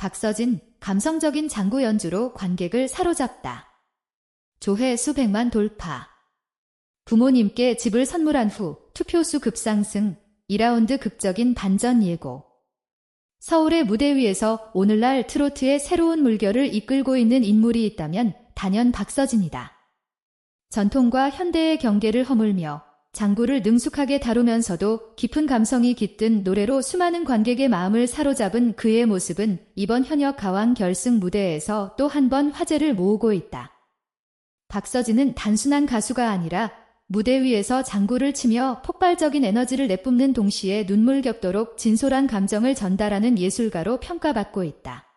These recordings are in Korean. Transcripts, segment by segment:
박서진, 감성적인 장구 연주로 관객을 사로잡다. 조회 수백만 돌파. 부모님께 집을 선물한 후 투표수 급상승, 2라운드 극적인 반전 예고. 서울의 무대 위에서 오늘날 트로트의 새로운 물결을 이끌고 있는 인물이 있다면 단연 박서진이다. 전통과 현대의 경계를 허물며 장구를 능숙하게 다루면서도 깊은 감성이 깃든 노래로 수많은 관객의 마음을 사로잡은 그의 모습은 이번 현역 가왕 결승 무대에서 또 한 번 화제를 모으고 있다. 박서진은 단순한 가수가 아니라 무대 위에서 장구를 치며 폭발적인 에너지를 내뿜는 동시에 눈물 겹도록 진솔한 감정을 전달하는 예술가로 평가받고 있다.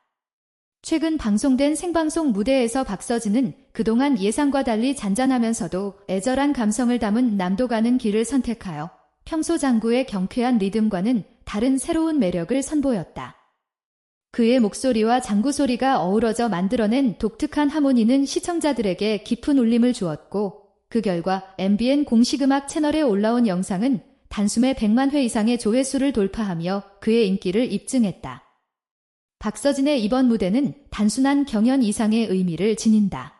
최근 방송된 생방송 무대에서 박서진은 그동안 예상과 달리 잔잔하면서도 애절한 감성을 담은 남도 가는 길을 선택하여 평소 장구의 경쾌한 리듬과는 다른 새로운 매력을 선보였다. 그의 목소리와 장구 소리가 어우러져 만들어낸 독특한 하모니는 시청자들에게 깊은 울림을 주었고 그 결과 MBN 공식음악 채널에 올라온 영상은 단숨에 100만 회 이상의 조회수를 돌파하며 그의 인기를 입증했다. 박서진의 이번 무대는 단순한 경연 이상의 의미를 지닌다.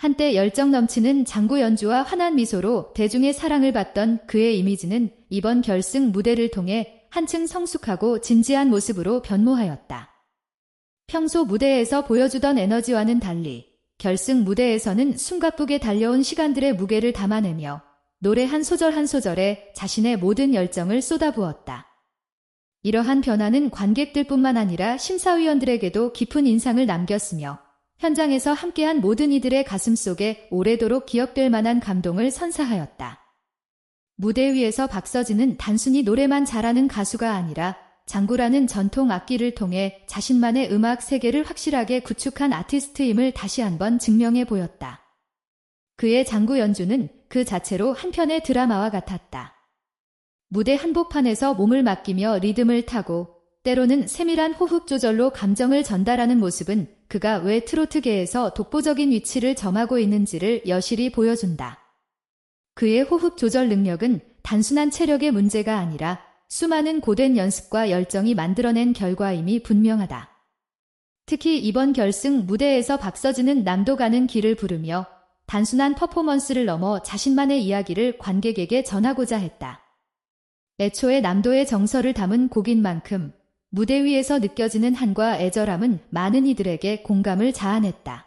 한때 열정 넘치는 장구 연주와 환한 미소로 대중의 사랑을 받던 그의 이미지는 이번 결승 무대를 통해 한층 성숙하고 진지한 모습으로 변모하였다. 평소 무대에서 보여주던 에너지와는 달리 결승 무대에서는 숨가쁘게 달려온 시간들의 무게를 담아내며 노래 한 소절 한 소절에 자신의 모든 열정을 쏟아부었다. 이러한 변화는 관객들뿐만 아니라 심사위원들에게도 깊은 인상을 남겼으며 현장에서 함께한 모든 이들의 가슴 속에 오래도록 기억될 만한 감동을 선사하였다. 무대 위에서 박서진은 단순히 노래만 잘하는 가수가 아니라 장구라는 전통 악기를 통해 자신만의 음악 세계를 확실하게 구축한 아티스트임을 다시 한번 증명해 보였다. 그의 장구 연주는 그 자체로 한편의 드라마와 같았다. 무대 한복판에서 몸을 맡기며 리듬을 타고 때로는 세밀한 호흡 조절로 감정을 전달하는 모습은 그가 왜 트로트계에서 독보적인 위치를 점하고 있는지를 여실히 보여준다. 그의 호흡 조절 능력은 단순한 체력의 문제가 아니라 수많은 고된 연습과 열정이 만들어낸 결과임이 분명하다. 특히 이번 결승 무대에서 박서진은 남도 가는 길을 부르며 단순한 퍼포먼스를 넘어 자신만의 이야기를 관객에게 전하고자 했다. 애초에 남도의 정서를 담은 곡인 만큼 무대 위에서 느껴지는 한과 애절함은 많은 이들에게 공감을 자아냈다.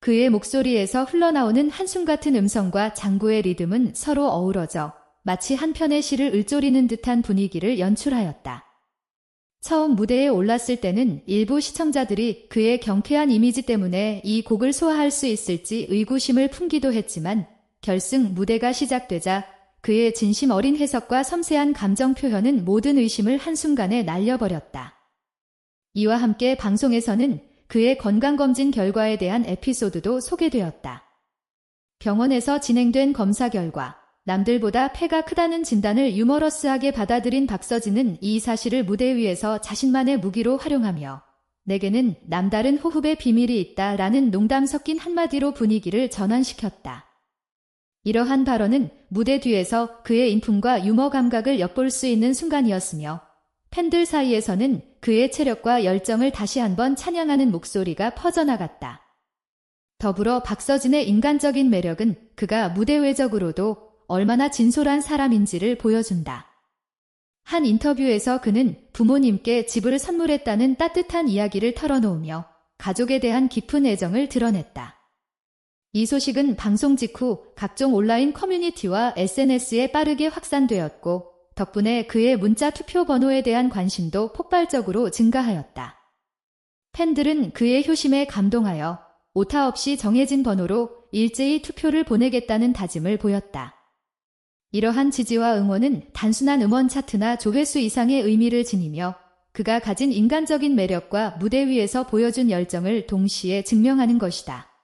그의 목소리에서 흘러나오는 한숨 같은 음성과 장구의 리듬은 서로 어우러져 마치 한 편의 시를 을조리는 듯한 분위기를 연출하였다. 처음 무대에 올랐을 때는 일부 시청자들이 그의 경쾌한 이미지 때문에 이 곡을 소화할 수 있을지 의구심을 품기도 했지만 결승 무대가 시작되자 그의 진심 어린 해석과 섬세한 감정 표현은 모든 의심을 한순간에 날려버렸다. 이와 함께 방송에서는 그의 건강검진 결과에 대한 에피소드도 소개되었다. 병원에서 진행된 검사 결과 남들보다 폐가 크다는 진단을 유머러스하게 받아들인 박서진은 이 사실을 무대 위에서 자신만의 무기로 활용하며 내게는 남다른 호흡의 비밀이 있다 라는 농담 섞인 한마디로 분위기를 전환시켰다. 이러한 발언은 무대 뒤에서 그의 인품과 유머 감각을 엿볼 수 있는 순간이었으며 팬들 사이에서는 그의 체력과 열정을 다시 한번 찬양하는 목소리가 퍼져나갔다. 더불어 박서진의 인간적인 매력은 그가 무대 외적으로도 얼마나 진솔한 사람인지를 보여준다. 한 인터뷰에서 그는 부모님께 집을 선물했다는 따뜻한 이야기를 털어놓으며 가족에 대한 깊은 애정을 드러냈다. 이 소식은 방송 직후 각종 온라인 커뮤니티와 SNS에 빠르게 확산되었고 덕분에 그의 문자 투표 번호에 대한 관심도 폭발적으로 증가하였다. 팬들은 그의 효심에 감동하여 오타 없이 정해진 번호로 일제히 투표를 보내겠다는 다짐을 보였다. 이러한 지지와 응원은 단순한 음원 차트나 조회수 이상의 의미를 지니며 그가 가진 인간적인 매력과 무대 위에서 보여준 열정을 동시에 증명하는 것이다.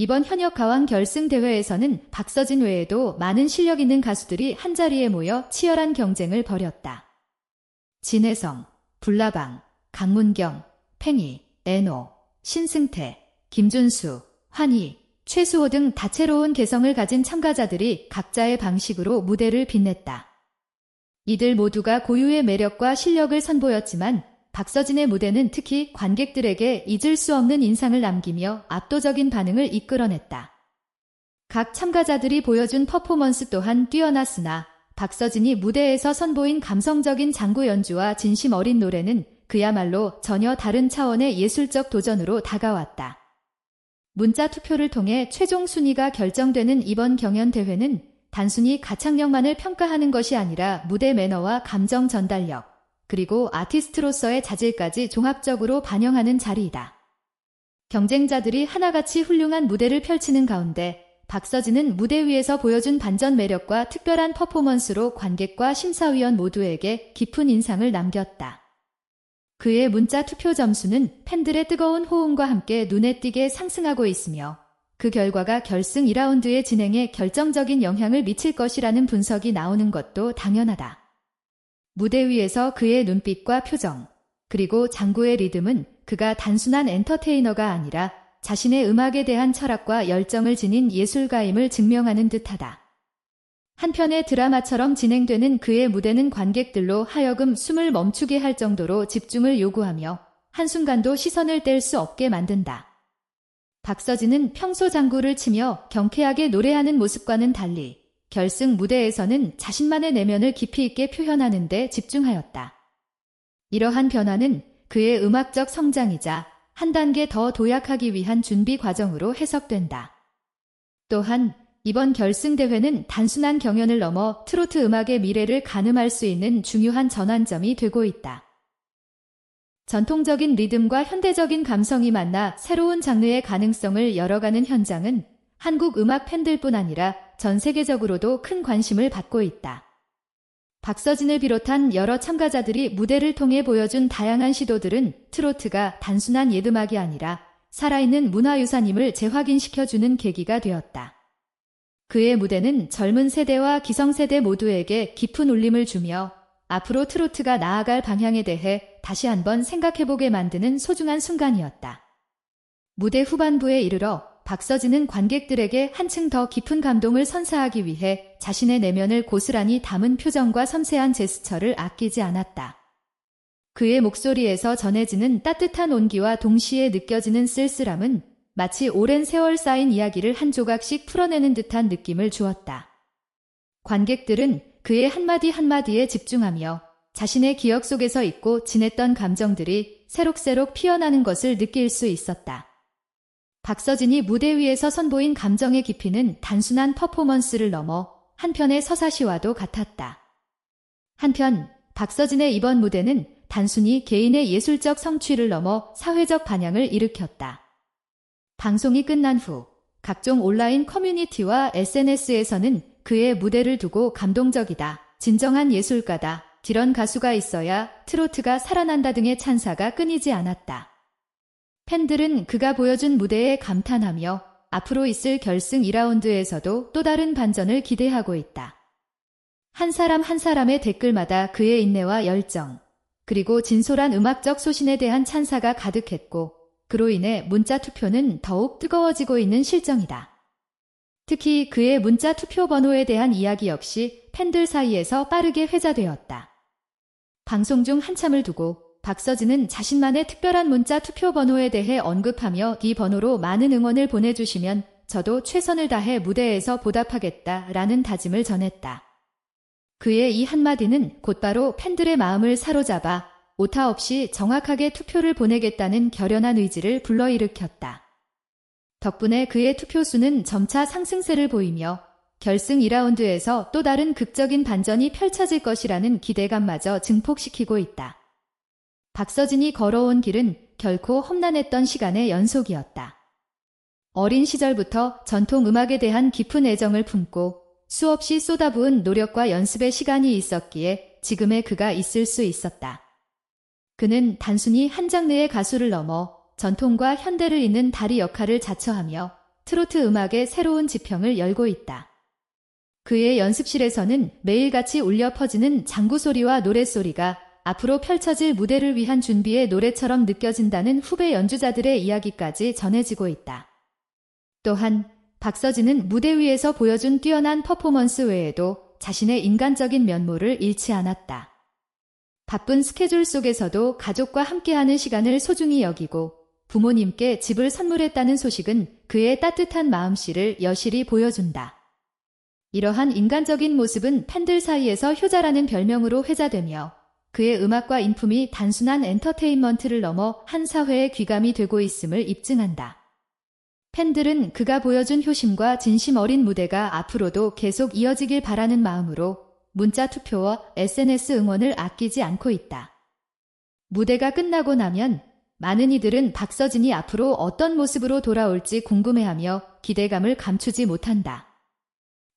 이번 현역 가왕 결승 대회에서는 박서진 외에도 많은 실력 있는 가수들이 한자리에 모여 치열한 경쟁을 벌였다. 진혜성, 불나방, 강문경, 팽이, 애노, 신승태, 김준수, 환희, 최수호 등 다채로운 개성을 가진 참가자들이 각자의 방식으로 무대를 빛냈다. 이들 모두가 고유의 매력과 실력을 선보였지만 박서진의 무대는 특히 관객들에게 잊을 수 없는 인상을 남기며 압도적인 반응을 이끌어냈다. 각 참가자들이 보여준 퍼포먼스 또한 뛰어났으나 박서진이 무대에서 선보인 감성적인 장구 연주와 진심 어린 노래는 그야말로 전혀 다른 차원의 예술적 도전으로 다가왔다. 문자 투표를 통해 최종 순위가 결정되는 이번 경연 대회는 단순히 가창력만을 평가하는 것이 아니라 무대 매너와 감정 전달력, 그리고 아티스트로서의 자질까지 종합적으로 반영하는 자리이다. 경쟁자들이 하나같이 훌륭한 무대를 펼치는 가운데 박서진은 무대 위에서 보여준 반전 매력과 특별한 퍼포먼스로 관객과 심사위원 모두에게 깊은 인상을 남겼다. 그의 문자 투표 점수는 팬들의 뜨거운 호응과 함께 눈에 띄게 상승하고 있으며 그 결과가 결승 2라운드의 진행에 결정적인 영향을 미칠 것이라는 분석이 나오는 것도 당연하다. 무대 위에서 그의 눈빛과 표정, 그리고 장구의 리듬은 그가 단순한 엔터테이너가 아니라 자신의 음악에 대한 철학과 열정을 지닌 예술가임을 증명하는 듯하다. 한편의 드라마처럼 진행되는 그의 무대는 관객들로 하여금 숨을 멈추게 할 정도로 집중을 요구하며 한순간도 시선을 뗄 수 없게 만든다. 박서진은 평소 장구를 치며 경쾌하게 노래하는 모습과는 달리 결승 무대에서는 자신만의 내면을 깊이 있게 표현하는 데 집중하였다. 이러한 변화는 그의 음악적 성장이자 한 단계 더 도약하기 위한 준비 과정으로 해석된다. 또한 이번 결승대회는 단순한 경연을 넘어 트로트 음악의 미래를 가늠할 수 있는 중요한 전환점이 되고 있다. 전통적인 리듬과 현대적인 감성이 만나 새로운 장르의 가능성을 열어가는 현장은 한국 음악 팬들뿐 아니라 전 세계적으로도 큰 관심을 받고 있다. 박서진을 비롯한 여러 참가자들이 무대를 통해 보여준 다양한 시도들은 트로트가 단순한 예음악이 아니라 살아있는 문화유산임을 재확인시켜주는 계기가 되었다. 그의 무대는 젊은 세대와 기성세대 모두에게 깊은 울림을 주며 앞으로 트로트가 나아갈 방향에 대해 다시 한번 생각해보게 만드는 소중한 순간이었다. 무대 후반부에 이르러 박서진은 관객들에게 한층 더 깊은 감동을 선사하기 위해 자신의 내면을 고스란히 담은 표정과 섬세한 제스처를 아끼지 않았다. 그의 목소리에서 전해지는 따뜻한 온기와 동시에 느껴지는 쓸쓸함은 마치 오랜 세월 쌓인 이야기를 한 조각씩 풀어내는 듯한 느낌을 주었다. 관객들은 그의 한마디 한마디에 집중하며 자신의 기억 속에서 잊고 지냈던 감정들이 새록새록 피어나는 것을 느낄 수 있었다. 박서진이 무대 위에서 선보인 감정의 깊이는 단순한 퍼포먼스를 넘어 한편의 서사시와도 같았다. 한편 박서진의 이번 무대는 단순히 개인의 예술적 성취를 넘어 사회적 반향을 일으켰다. 방송이 끝난 후 각종 온라인 커뮤니티와 SNS에서는 그의 무대를 두고 감동적이다, 진정한 예술가다, 디런 가수가 있어야 트로트가 살아난다 등의 찬사가 끊이지 않았다. 팬들은 그가 보여준 무대에 감탄하며 앞으로 있을 결승 2라운드에서도 또 다른 반전을 기대하고 있다. 한 사람 한 사람의 댓글마다 그의 인내와 열정, 그리고 진솔한 음악적 소신에 대한 찬사가 가득했고, 그로 인해 문자 투표는 더욱 뜨거워지고 있는 실정이다. 특히 그의 문자 투표 번호에 대한 이야기 역시 팬들 사이에서 빠르게 회자되었다. 방송 중 한참을 두고 박서진은 자신만의 특별한 문자 투표 번호에 대해 언급하며 이 번호로 많은 응원을 보내주시면 저도 최선을 다해 무대에서 보답하겠다라는 다짐을 전했다. 그의 이 한마디는 곧바로 팬들의 마음을 사로잡아 오타 없이 정확하게 투표를 보내겠다는 결연한 의지를 불러일으켰다. 덕분에 그의 투표수는 점차 상승세를 보이며 결승 2라운드에서 또 다른 극적인 반전이 펼쳐질 것이라는 기대감마저 증폭시키고 있다. 박서진이 걸어온 길은 결코 험난했던 시간의 연속이었다. 어린 시절부터 전통 음악에 대한 깊은 애정을 품고 수없이 쏟아부은 노력과 연습의 시간이 있었기에 지금의 그가 있을 수 있었다. 그는 단순히 한 장르의 가수를 넘어 전통과 현대를 잇는 다리 역할을 자처하며 트로트 음악의 새로운 지평을 열고 있다. 그의 연습실에서는 매일같이 울려 퍼지는 장구 소리와 노랫소리가 앞으로 펼쳐질 무대를 위한 준비의 노래처럼 느껴진다는 후배 연주자들의 이야기까지 전해지고 있다. 또한 박서진은 무대 위에서 보여준 뛰어난 퍼포먼스 외에도 자신의 인간적인 면모를 잃지 않았다. 바쁜 스케줄 속에서도 가족과 함께하는 시간을 소중히 여기고 부모님께 집을 선물했다는 소식은 그의 따뜻한 마음씨를 여실히 보여준다. 이러한 인간적인 모습은 팬들 사이에서 효자라는 별명으로 회자되며 그의 음악과 인품이 단순한 엔터테인먼트를 넘어 한 사회의 귀감이 되고 있음을 입증한다. 팬들은 그가 보여준 효심과 진심 어린 무대가 앞으로도 계속 이어지길 바라는 마음으로 문자 투표와 SNS 응원을 아끼지 않고 있다. 무대가 끝나고 나면 많은 이들은 박서진이 앞으로 어떤 모습으로 돌아올지 궁금해하며 기대감을 감추지 못한다.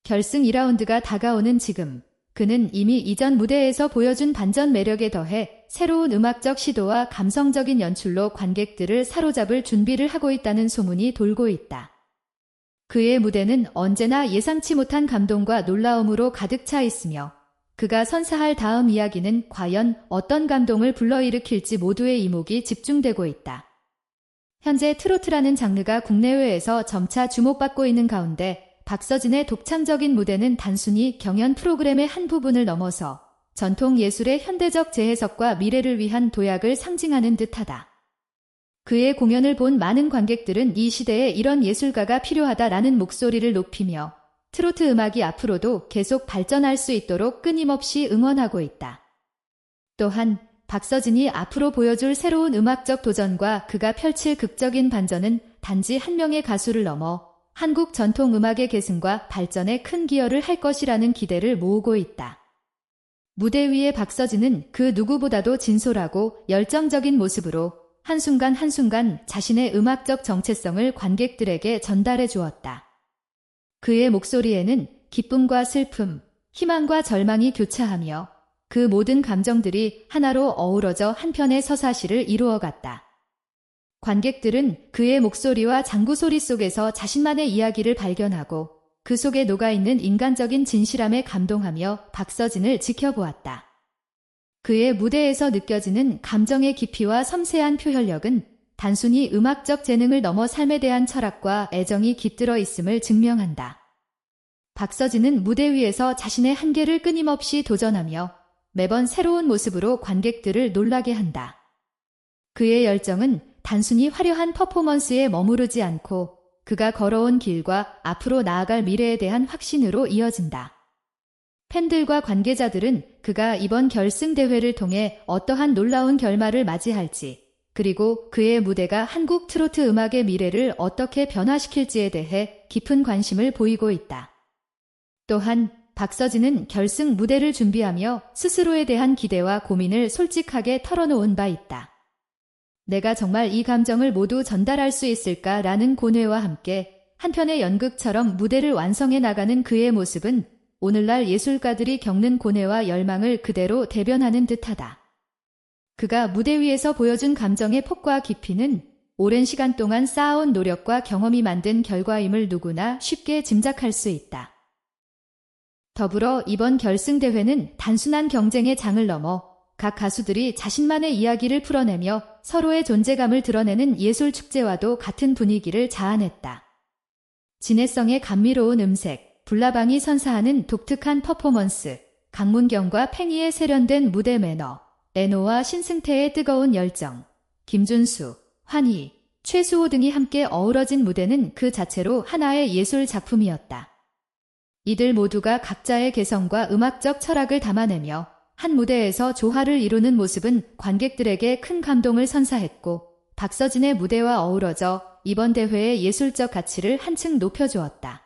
결승 2라운드가 다가오는 지금, 그는 이미 이전 무대에서 보여준 반전 매력에 더해 새로운 음악적 시도와 감성적인 연출로 관객들을 사로잡을 준비를 하고 있다는 소문이 돌고 있다. 그의 무대는 언제나 예상치 못한 감동과 놀라움으로 가득 차 있으며 그가 선사할 다음 이야기는 과연 어떤 감동을 불러일으킬지 모두의 이목이 집중되고 있다. 현재 트로트라는 장르가 국내외에서 점차 주목받고 있는 가운데 박서진의 독창적인 무대는 단순히 경연 프로그램의 한 부분을 넘어서 전통 예술의 현대적 재해석과 미래를 위한 도약을 상징하는 듯하다. 그의 공연을 본 많은 관객들은 이 시대에 이런 예술가가 필요하다라는 목소리를 높이며 트로트 음악이 앞으로도 계속 발전할 수 있도록 끊임없이 응원하고 있다. 또한 박서진이 앞으로 보여줄 새로운 음악적 도전과 그가 펼칠 극적인 반전은 단지 한 명의 가수를 넘어 한국 전통 음악의 계승과 발전에 큰 기여를 할 것이라는 기대를 모으고 있다. 무대 위의 박서진은 그 누구보다도 진솔하고 열정적인 모습으로 한순간 한순간 자신의 음악적 정체성을 관객들에게 전달해 주었다. 그의 목소리에는 기쁨과 슬픔, 희망과 절망이 교차하며 그 모든 감정들이 하나로 어우러져 한편의 서사시를 이루어갔다. 관객들은 그의 목소리와 장구 소리 속에서 자신만의 이야기를 발견하고 그 속에 녹아있는 인간적인 진실함에 감동하며 박서진을 지켜보았다. 그의 무대에서 느껴지는 감정의 깊이와 섬세한 표현력은 단순히 음악적 재능을 넘어 삶에 대한 철학과 애정이 깃들어 있음을 증명한다. 박서진은 무대 위에서 자신의 한계를 끊임없이 도전하며 매번 새로운 모습으로 관객들을 놀라게 한다. 그의 열정은 단순히 화려한 퍼포먼스에 머무르지 않고 그가 걸어온 길과 앞으로 나아갈 미래에 대한 확신으로 이어진다. 팬들과 관계자들은 그가 이번 결승 대회를 통해 어떠한 놀라운 결말을 맞이할지, 그리고 그의 무대가 한국 트로트 음악의 미래를 어떻게 변화시킬지에 대해 깊은 관심을 보이고 있다. 또한 박서진은 결승 무대를 준비하며 스스로에 대한 기대와 고민을 솔직하게 털어놓은 바 있다. 내가 정말 이 감정을 모두 전달할 수 있을까라는 고뇌와 함께 한편의 연극처럼 무대를 완성해 나가는 그의 모습은 오늘날 예술가들이 겪는 고뇌와 열망을 그대로 대변하는 듯하다. 그가 무대 위에서 보여준 감정의 폭과 깊이는 오랜 시간 동안 쌓아온 노력과 경험이 만든 결과임을 누구나 쉽게 짐작할 수 있다. 더불어 이번 결승대회는 단순한 경쟁의 장을 넘어 각 가수들이 자신만의 이야기를 풀어내며 서로의 존재감을 드러내는 예술 축제와도 같은 분위기를 자아냈다. 진해성의 감미로운 음색, 불나방이 선사하는 독특한 퍼포먼스, 강문경과 팽이의 세련된 무대 매너, 에노와 신승태의 뜨거운 열정, 김준수, 환희, 최수호 등이 함께 어우러진 무대는 그 자체로 하나의 예술 작품이었다. 이들 모두가 각자의 개성과 음악적 철학을 담아내며 한 무대에서 조화를 이루는 모습은 관객들에게 큰 감동을 선사했고 박서진의 무대와 어우러져 이번 대회의 예술적 가치를 한층 높여주었다.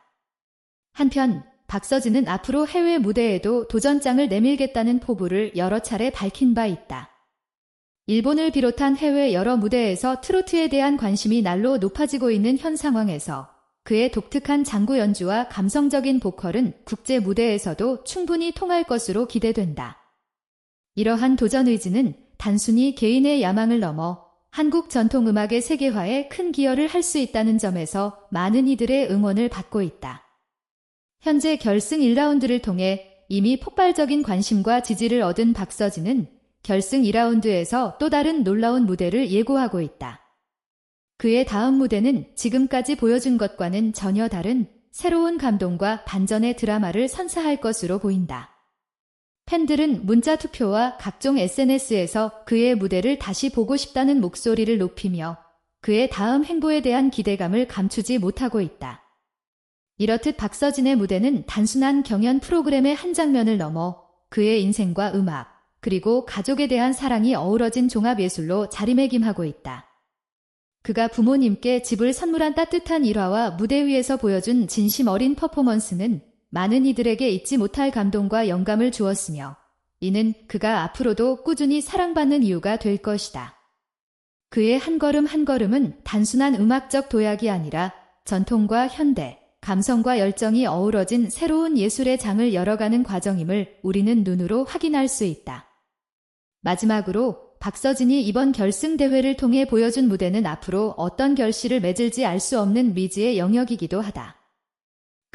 한편 박서진은 앞으로 해외 무대에도 도전장을 내밀겠다는 포부를 여러 차례 밝힌 바 있다. 일본을 비롯한 해외 여러 무대에서 트로트에 대한 관심이 날로 높아지고 있는 현 상황에서 그의 독특한 장구 연주와 감성적인 보컬은 국제 무대에서도 충분히 통할 것으로 기대된다. 이러한 도전 의지는 단순히 개인의 야망을 넘어 한국 전통음악의 세계화에 큰 기여를 할 수 있다는 점에서 많은 이들의 응원을 받고 있다. 현재 결승 1라운드를 통해 이미 폭발적인 관심과 지지를 얻은 박서진은 결승 2라운드에서 또 다른 놀라운 무대를 예고하고 있다. 그의 다음 무대는 지금까지 보여준 것과는 전혀 다른 새로운 감동과 반전의 드라마를 선사할 것으로 보인다. 팬들은 문자 투표와 각종 SNS에서 그의 무대를 다시 보고 싶다는 목소리를 높이며 그의 다음 행보에 대한 기대감을 감추지 못하고 있다. 이렇듯 박서진의 무대는 단순한 경연 프로그램의 한 장면을 넘어 그의 인생과 음악, 그리고 가족에 대한 사랑이 어우러진 종합예술로 자리매김하고 있다. 그가 부모님께 집을 선물한 따뜻한 일화와 무대 위에서 보여준 진심 어린 퍼포먼스는 많은 이들에게 잊지 못할 감동과 영감을 주었으며 이는 그가 앞으로도 꾸준히 사랑받는 이유가 될 것이다. 그의 한 걸음 한 걸음은 단순한 음악적 도약이 아니라 전통과 현대, 감성과 열정이 어우러진 새로운 예술의 장을 열어가는 과정임을 우리는 눈으로 확인할 수 있다. 마지막으로 박서진이 이번 결승 대회를 통해 보여준 무대는 앞으로 어떤 결실을 맺을지 알 수 없는 미지의 영역이기도 하다.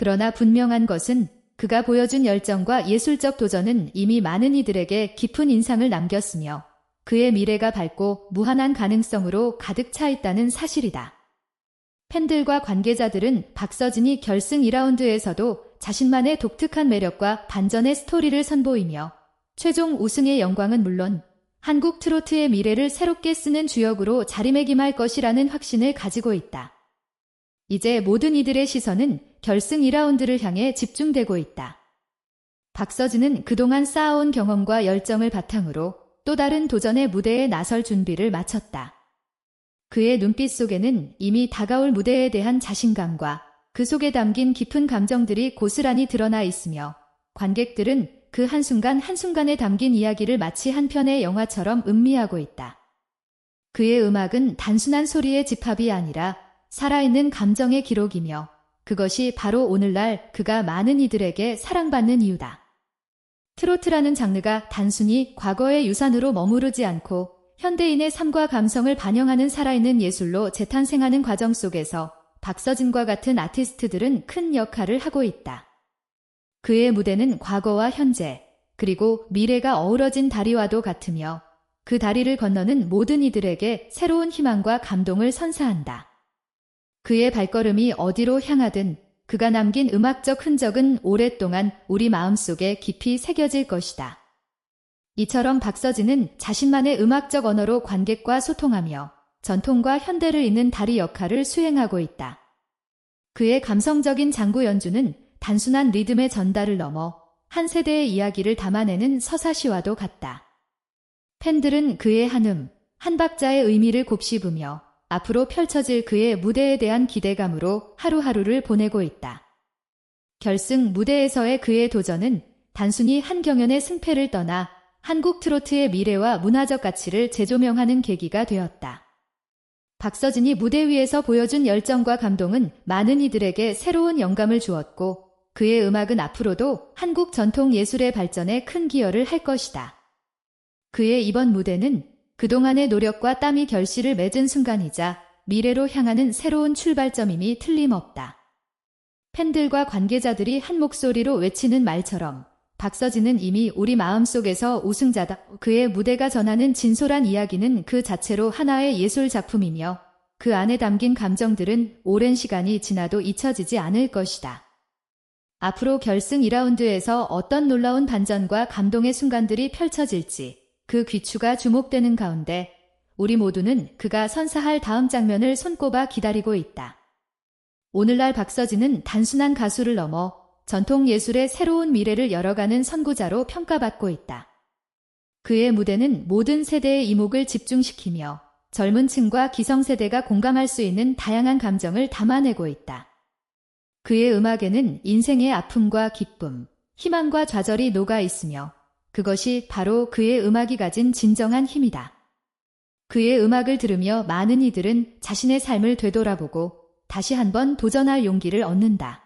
그러나 분명한 것은 그가 보여준 열정과 예술적 도전은 이미 많은 이들에게 깊은 인상을 남겼으며 그의 미래가 밝고 무한한 가능성으로 가득 차 있다는 사실이다. 팬들과 관계자들은 박서진이 결승 2라운드에서도 자신만의 독특한 매력과 반전의 스토리를 선보이며 최종 우승의 영광은 물론 한국 트로트의 미래를 새롭게 쓰는 주역으로 자리매김할 것이라는 확신을 가지고 있다. 이제 모든 이들의 시선은 결승 2라운드를 향해 집중되고 있다. 박서진은 그동안 쌓아온 경험과 열정을 바탕으로 또 다른 도전의 무대에 나설 준비를 마쳤다. 그의 눈빛 속에는 이미 다가올 무대에 대한 자신감과 그 속에 담긴 깊은 감정들이 고스란히 드러나 있으며 관객들은 그 한순간 한순간에 담긴 이야기를 마치 한 편의 영화처럼 음미하고 있다. 그의 음악은 단순한 소리의 집합이 아니라 살아있는 감정의 기록이며 그것이 바로 오늘날 그가 많은 이들에게 사랑받는 이유다. 트로트라는 장르가 단순히 과거의 유산으로 머무르지 않고 현대인의 삶과 감성을 반영하는 살아있는 예술로 재탄생하는 과정 속에서 박서진과 같은 아티스트들은 큰 역할을 하고 있다. 그의 무대는 과거와 현재, 그리고 미래가 어우러진 다리와도 같으며 그 다리를 건너는 모든 이들에게 새로운 희망과 감동을 선사한다. 그의 발걸음이 어디로 향하든 그가 남긴 음악적 흔적은 오랫동안 우리 마음속에 깊이 새겨질 것이다. 이처럼 박서진은 자신만의 음악적 언어로 관객과 소통하며 전통과 현대를 잇는 다리 역할을 수행하고 있다. 그의 감성적인 장구 연주는 단순한 리듬의 전달을 넘어 한 세대의 이야기를 담아내는 서사시와도 같다. 팬들은 그의 한음, 한 박자의 의미를 곱씹으며 앞으로 펼쳐질 그의 무대에 대한 기대감으로 하루하루를 보내고 있다. 결승 무대에서의 그의 도전은 단순히 한 경연의 승패를 떠나 한국 트로트의 미래와 문화적 가치를 재조명하는 계기가 되었다. 박서진이 무대 위에서 보여준 열정과 감동은 많은 이들에게 새로운 영감을 주었고 그의 음악은 앞으로도 한국 전통 예술의 발전에 큰 기여를 할 것이다. 그의 이번 무대는 그동안의 노력과 땀이 결실을 맺은 순간이자 미래로 향하는 새로운 출발점임이 틀림없다. 팬들과 관계자들이 한 목소리로 외치는 말처럼 박서진은 이미 우리 마음속에서 우승자다. 그의 무대가 전하는 진솔한 이야기는 그 자체로 하나의 예술 작품이며 그 안에 담긴 감정들은 오랜 시간이 지나도 잊혀지지 않을 것이다. 앞으로 결승 2라운드에서 어떤 놀라운 반전과 감동의 순간들이 펼쳐질지 그 귀추가 주목되는 가운데 우리 모두는 그가 선사할 다음 장면을 손꼽아 기다리고 있다. 오늘날 박서진은 단순한 가수를 넘어 전통 예술의 새로운 미래를 열어가는 선구자로 평가받고 있다. 그의 무대는 모든 세대의 이목을 집중시키며 젊은 층과 기성세대가 공감할 수 있는 다양한 감정을 담아내고 있다. 그의 음악에는 인생의 아픔과 기쁨, 희망과 좌절이 녹아 있으며 그것이 바로 그의 음악이 가진 진정한 힘이다. 그의 음악을 들으며 많은 이들은 자신의 삶을 되돌아보고 다시 한번 도전할 용기를 얻는다.